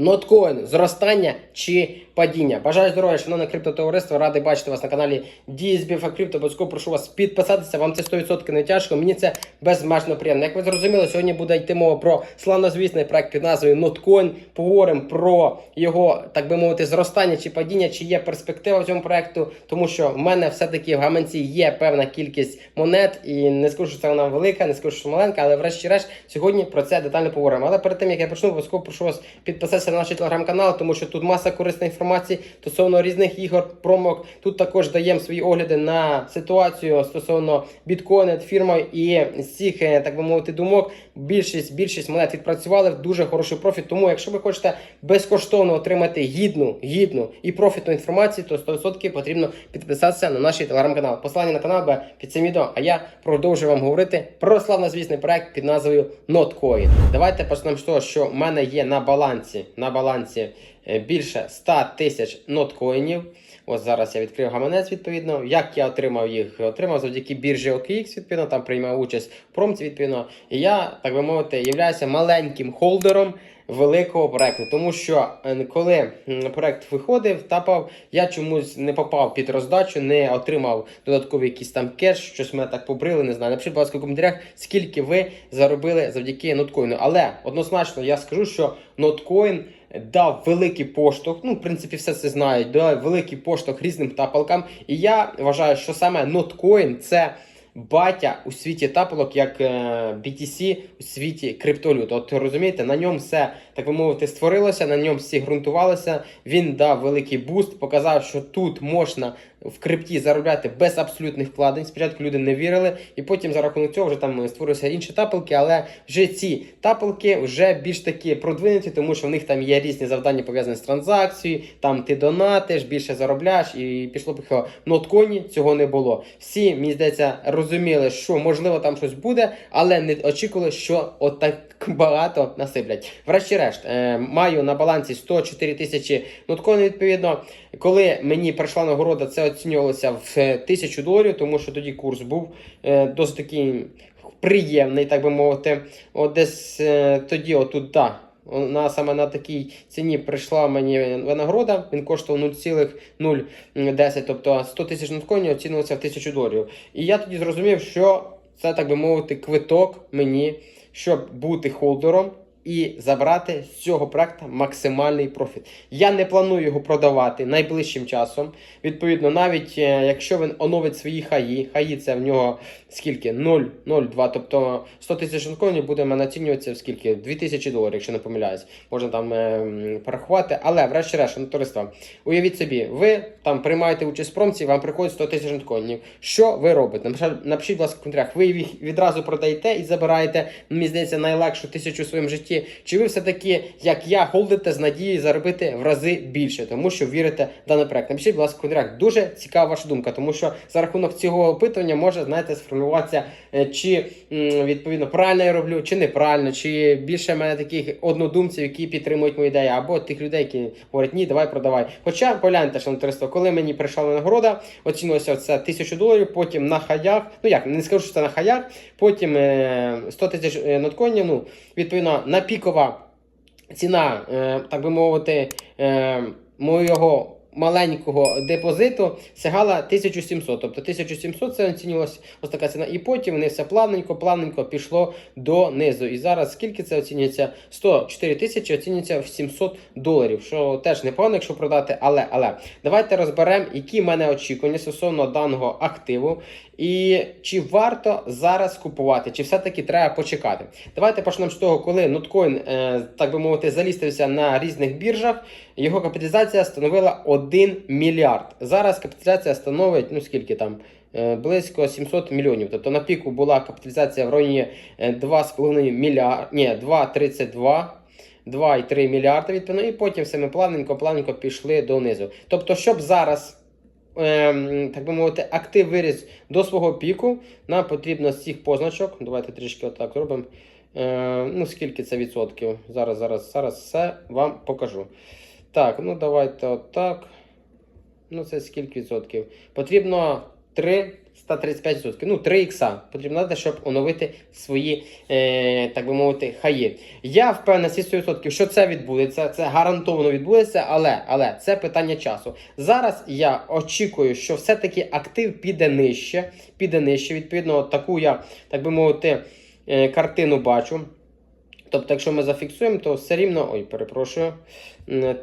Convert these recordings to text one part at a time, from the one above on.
Ноткоін, зростання чи падіння. Бажаю здоров'я, шановне криптотовариство. Радий бачити вас на каналі DSB Crypto. Обов'язково прошу вас підписатися. Вам це 100% не тяжко. Мені це безмежно приємно. Як ви зрозуміли, сьогодні буде йти мова про славнозвісний проект під назвою Notcoin. Поговоримо про його, так би мовити, зростання чи падіння, чи є перспектива в цьому проекту, тому що в мене все-таки в гаманці є певна кількість монет, і не скажу, що це вона велика, не скажу, що маленька, але врешті-решт сьогодні про це детально поговоримо. Але перед тим як я почну, обов'язково прошу вас підписатися на наш телеграм-канал, тому що тут маса корисної інформації стосовно різних ігор, промок. Тут також даємо свої огляди на ситуацію стосовно біткоїна, фірма і всіх, е, так би мовити, думок. Більшість більшість монет відпрацювали в дуже хороший профіт. Тому, якщо ви хочете безкоштовно отримати гідну, гідну і профітну інформацію, то 100% потрібно підписатися на наш телеграм-канал. Посилання на канал буде під цим відео. А я продовжую вам говорити про славнозвісний проект під назвою Notcoin. Давайте почнемо з того, що в мене є на балансі на балансі е, більше 100 тисяч ноткоїнів. Ось зараз я відкрив гаманець відповідно. Як я отримав їх? Отримав завдяки біржі OKX, відповідно, там приймав участь в промці, відповідно. І я, так би мовити, являюся маленьким холдером великого проекту. Тому що е, коли проект виходив, тапав, я чомусь не попав під роздачу, не отримав додатковий якийсь там кеш, щось мене так побрили, не знаю. Напишіть, будь ласка, в коментарях, скільки ви заробили завдяки ноткоїну. Але однозначно я скажу, що ноткоін дав великий поштовх. Ну, в принципі, все це знають, дав великий поштовх різним тапалкам. І я вважаю, що саме ноткоін це. Батя у світі тапалок, як е, BTC у світі криптовалют. От розумієте, на ньому все, так би мовити, створилося, на ньому всі ґрунтувалися. Він дав великий буст, показав, що тут можна в крипті заробляти без абсолютних вкладень. Спочатку люди не вірили, і потім за рахунок цього вже там створилися інші тапалки, але вже ці тапалки вже більш такі продвинуті, тому що в них там є різні завдання пов'язані з транзакцією, там ти донатиш, більше заробляєш, і пішло пішло. Нотконі цього не було. Всі, мені здається, розуміли, що можливо там щось буде, але не очікували, що отак багато насиплять. Врешті-решт, е, маю на балансі 104 тисячі ноткоїнів, відповідно. Коли мені прийшла нагорода, це оцінювалося в е, тисячу доларів, тому що тоді курс був е, досить такий приємний, так би мовити. От десь е, тоді, отут, да, на саме на такій ціні прийшла мені винагорода. Він коштував 0,010, тобто 100 тисяч ноткоїнів оцінювався в 1000 доларів. І я тоді зрозумів, що це, так би мовити, квиток мені, щоб бути холдером. І забрати з цього проекту максимальний профіт. Я не планую його продавати найближчим часом. Відповідно, навіть е, якщо він оновить свої хаї, хаї це в нього скільки? 0,02, тобто 100 тисяч ноткоїнів буде оцінюватися в скільки? 2000 доларів, якщо не помиляюсь. Можна там е, порахувати. Але, врешті-решт, ну, уявіть собі, ви там приймаєте участь в промці, вам приходить 100 тисяч ноткоїнів. Що ви робите? Напишіть, будь ласка, в коментарях, ви їх відразу продаєте і забираєте, мені здається, найлегшу тисячу в своєму житті. Чи ви все-таки, як я, холдите з надією заробити в рази більше, тому що вірите в даний проект? Напишіть, будь ласка, в коментарях. Дуже цікава ваша думка, тому що за рахунок цього опитування може, знаєте, сформуватися, е, чи відповідно правильно я роблю, чи неправильно, чи більше в мене таких однодумців, які підтримують мою ідею, або тих людей, які говорять, ні, давай продавай. Хоча погляньте, шановне товариство, коли мені прийшла нагорода, оцінилося це тисячу доларів, потім на хаях, ну як, не скажу, що це на хаях, потім е, 100 тисяч е, ну, відповідно, на пікова ціна, е, так би мовити, е, моєго маленького депозиту сягала 1700. Тобто 1700 це оцінювалася ось така ціна. І потім вони все плавненько, плавненько пішло донизу. І зараз скільки це оцінюється? 104 тисячі оцінюється в 700 доларів. Що теж непогано, якщо продати. Але але давайте розберемо, які в мене очікування стосовно даного активу. І чи варто зараз купувати, чи все-таки треба почекати? Давайте почнемо з того, коли ноткоін, е, так би мовити, залістився на різних біржах. Його капіталізація становила 1 мільярд. Зараз капіталізація становить, ну скільки там, е, близько 700 мільйонів. Тобто на піку була капіталізація в районі е, 2,5 мільярда, ні, 2,32. 2,3 мільярда відповідно, і потім все ми плавненько, плавненько пішли донизу. Тобто, щоб зараз ем, так би мовити, актив виріс до свого піку, нам потрібно з цих позначок. Давайте трішки отак зробимо. Е, ну, скільки це відсотків? Зараз, зараз, зараз все вам покажу. Так, ну давайте отак. Ну, це скільки відсотків? Потрібно 3 135%. Ну, 3 ікса. Потрібно щоб оновити свої, е, так би мовити, хаї. Я впевнений на 100%, що це відбудеться. Це гарантовано відбудеться, але, але це питання часу. Зараз я очікую, що все-таки актив піде нижче. Піде нижче. Відповідно, таку я, так би мовити, е, картину бачу. Тобто, якщо ми зафіксуємо, то все рівно, ой, перепрошую,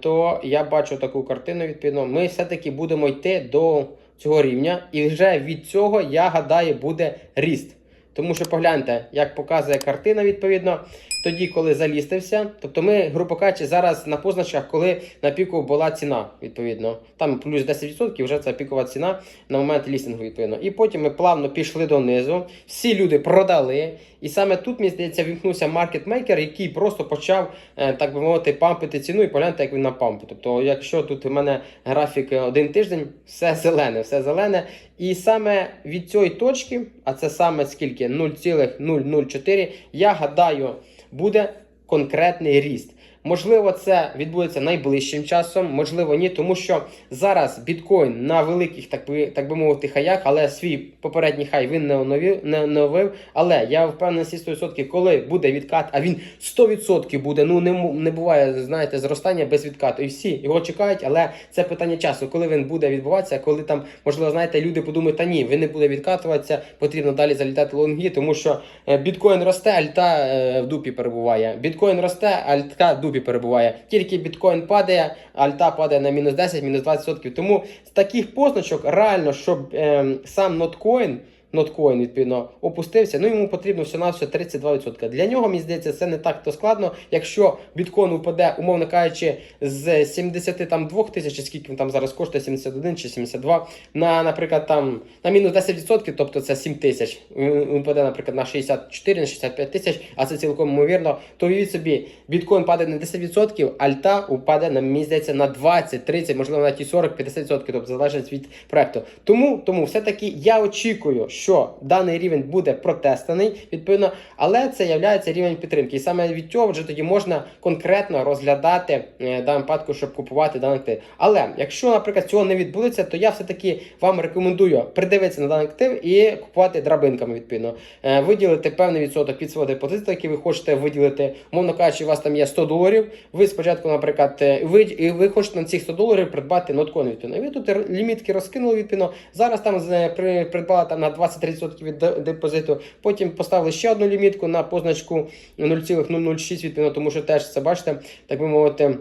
то я бачу таку картину, відповідно, ми все-таки будемо йти до цього рівня, і вже від цього, я гадаю, буде ріст. Тому що погляньте, як показує картина, відповідно, тоді, коли залістився, тобто ми, грубо кажучи, зараз на позначках, коли на піку була ціна, відповідно, там плюс 10% вже це пікова ціна на момент лістингу, відповідно. І потім ми плавно пішли донизу, всі люди продали. І саме тут, мені здається, вімкнувся маркетмейкер, який просто почав, е, так би мовити, пампити ціну і погляньте, як він на пампу. Тобто, якщо тут у мене графік е, один тиждень, все зелене, все зелене. І саме від цієї точки, а це саме скільки 0,004, я гадаю, буде конкретний ріст. Можливо, це відбудеться найближчим часом, можливо, ні, тому що зараз біткоін на великих, так би так би мовити, хаях, але свій попередній хай він не оновив, не оновив. Але я впевнений на 100%, коли буде відкат, а він 100% буде. Ну не, не буває, знаєте, зростання без відкату. І всі його чекають, але це питання часу, коли він буде відбуватися, коли там, можливо, знаєте, люди подумають, та ні, він не буде відкатуватися, потрібно далі залітати лонги, тому що е, біткоін росте, альта е, в дупі перебуває. Біткоін росте, альтка в дупі перебуває. Тільки біткоін падає, альта падає на мінус 10, мінус 20%. Тому з таких позначок реально, щоб е, сам ноткоін. Ноткоін, відповідно, опустився, ну йому потрібно на все 32%. Для нього, мені здається, це не так то складно. Якщо біткоін упаде, умовно кажучи, з 72 тисяч, скільки він там зараз коштує, 71 чи 72, на, наприклад, там на мінус 10%, тобто це 7 тисяч. Він упаде, наприклад, на 64, на 65 тисяч, а це цілком ймовірно, то уявіть собі, біткоін падає на 10%, альта упаде, на, мені здається, на 20, 30, можливо, навіть і 40, 50%, тобто залежить від проекту. Тому, тому все-таки я очікую, що даний рівень буде протестаний, відповідно, але це є рівень підтримки. І саме від цього вже тоді можна конкретно розглядати е, дану випадку, щоб купувати даний актив. Але якщо, наприклад, цього не відбудеться, то я все-таки вам рекомендую придивитися на даний актив і купувати драбинками, відповідно. Е, Виділити певний відсоток від свого депозиту, який ви хочете виділити. Мовно кажучи, у вас там є 100 доларів. Ви спочатку, наприклад, е, ви, і ви хочете на цих 100 доларів придбати ноткоін, відповідно. І ви тут лімітки розкинули, відповідно. Зараз там при- придбали там на 20-30% від депозиту. Потім поставили ще одну лімітку на позначку 0,006, відповідно, тому що теж це бачите, так би мовити.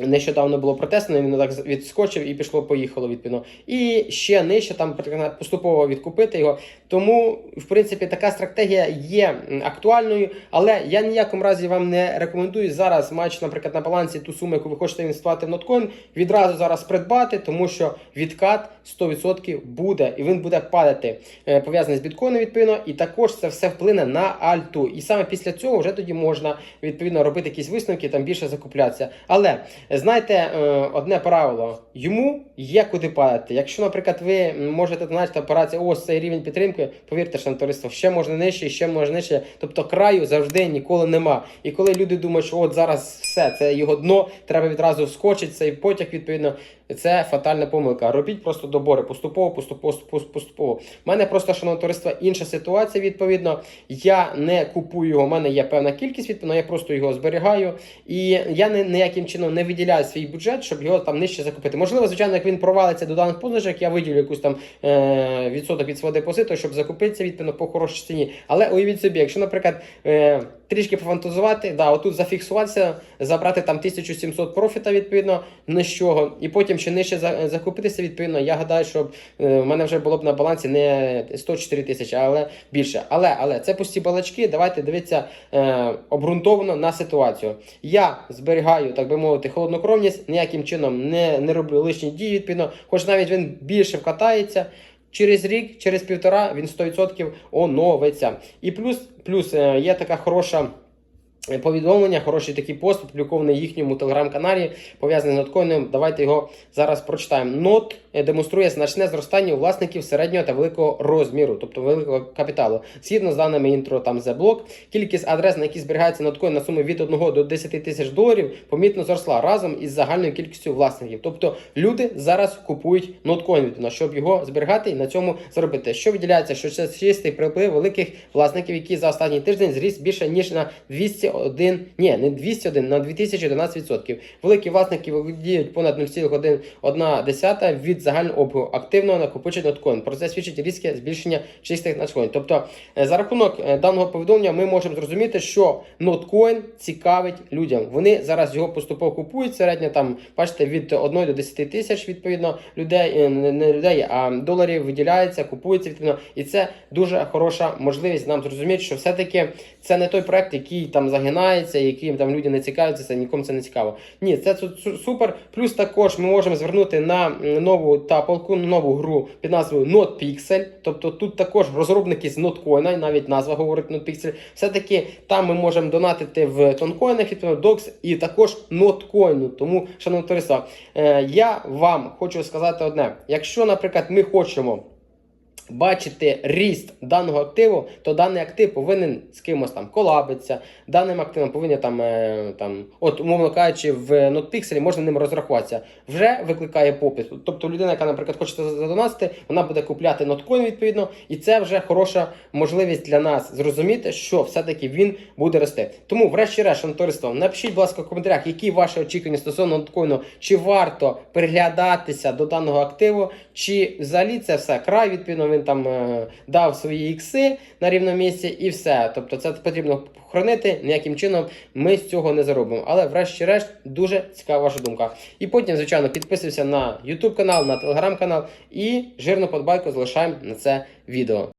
Нещодавно було протестно, він так відскочив і пішло, поїхало відповідно. І ще нижче там поступово відкупити його. Тому, в принципі, така стратегія є актуальною, але я ніякому разі вам не рекомендую зараз, маючи, наприклад, на балансі ту суму, яку ви хочете інвестувати в ноткоін, відразу зараз придбати, тому що відкат 100% буде і він буде падати, е, пов'язаний з біткоїном, відповідно, і також це все вплине на альту. І саме після цього вже тоді можна відповідно робити якісь висновки, там більше закуплятися. Але знаєте, е, одне правило: йому є куди падати. Якщо, наприклад, ви можете значити операцію, ось цей рівень підтримки, повірте, що товариство ще можна нижче, ще можна нижче. Тобто краю завжди ніколи нема. І коли люди думають, що от зараз все, це його дно, треба відразу вскочити, цей потяг, відповідно, це фатальна помилка. Робіть просто добори поступово, поступово, поступово. У мене просто, шановне товариство, інша ситуація, відповідно. Я не купую його, у мене є певна кількість, відповідно, я просто його зберігаю. І я не, ніяким чином не виділяю свій бюджет, щоб його там нижче закупити. Можливо, звичайно, як він провалиться до даних позначок, я виділю якусь там е, відсоток від свого депозиту, щоб закупитися відповідно по хорошій ціні. Але уявіть собі, якщо, наприклад, е, трішки пофантазувати, да, отут зафіксуватися, забрати там 1700 профіта, відповідно, не з чого, і потім ще нижче закупитися, відповідно, я гадаю, щоб е, в мене вже було б на балансі не 104 тисячі, але більше. Але, але це пусті балачки. Давайте дивитися е, обґрунтовано на ситуацію. Я зберігаю, так би мовити, холоднокровність, ніяким чином не, не роблю лишні дії, відповідно, хоч навіть він більше вкатається. Через рік, через півтора він 100% оновиться. І плюс, плюс е, є така хороша повідомлення, хороший такий пост, опублікований в їхньому телеграм-каналі, пов'язаний з ноткоїном. Давайте його зараз прочитаємо. Нот е, демонструє значне зростання у власників середнього та великого розміру, тобто великого капіталу. Згідно з даними інтро там The Block, кількість адрес, на які зберігається ноткоін на суму від 1 до 10 тисяч доларів, помітно зросла разом із загальною кількістю власників. Тобто люди зараз купують ноткоін, відповідно, щоб його зберігати і на цьому заробити. Що виділяється, що це чистий приплив великих власників, які за останній тиждень зріс більше ніж на 201, ні, не 201, на 2011%. Великі власники володіють понад 0,1 від загального обігу активного накопичення ноткоін. Про це свідчить різке збільшення чистих ноткоін. Тобто, е, за рахунок е, даного повідомлення ми можемо зрозуміти, що ноткоін цікавить людям. Вони зараз його поступово купують середньо там, бачите, від 1 до 10 тисяч відповідно людей, е, не людей, а доларів виділяється, купується відповідно. І це дуже хороша можливість нам зрозуміти, що все-таки це не той проект, який там загинається, яким там люди не цікавляться, це нікому це не цікаво. Ні, це су- су- супер. Плюс також ми можемо звернути на нову та полку нову гру під назвою NotPixel. Тобто тут також розробники з і навіть назва говорить NotPixel. Все-таки там ми можемо донатити в тонкоїнах, докс і також ноткоїну. Тому, шановне товариство, е, я вам хочу сказати одне: якщо, наприклад, ми хочемо бачити ріст даного активу, то даний актив повинен з кимось там колабитися. Даним активом повинен там, е, там от, умовно кажучи, в NotPixel можна ним розрахуватися. Вже викликає попит. Тобто людина, яка, наприклад, хоче задонатити, вона буде купляти ноткоін відповідно, і це вже хороша можливість для нас зрозуміти, що все-таки він буде рости. Тому, врешті-решт, шановне товариство, напишіть, будь ласка, в коментарях, які ваші очікування стосовно ноткоїну, чи варто приглядатися до даного активу, чи взагалі це все край, відповідно, він там е, дав свої ікси на рівному місці і все. Тобто це потрібно хранити, ніяким чином ми з цього не заробимо. Але врешті-решт дуже цікава ваша думка. І потім, звичайно, підписуйся на YouTube канал, на телеграм канал і жирну подбайку залишаємо на це відео.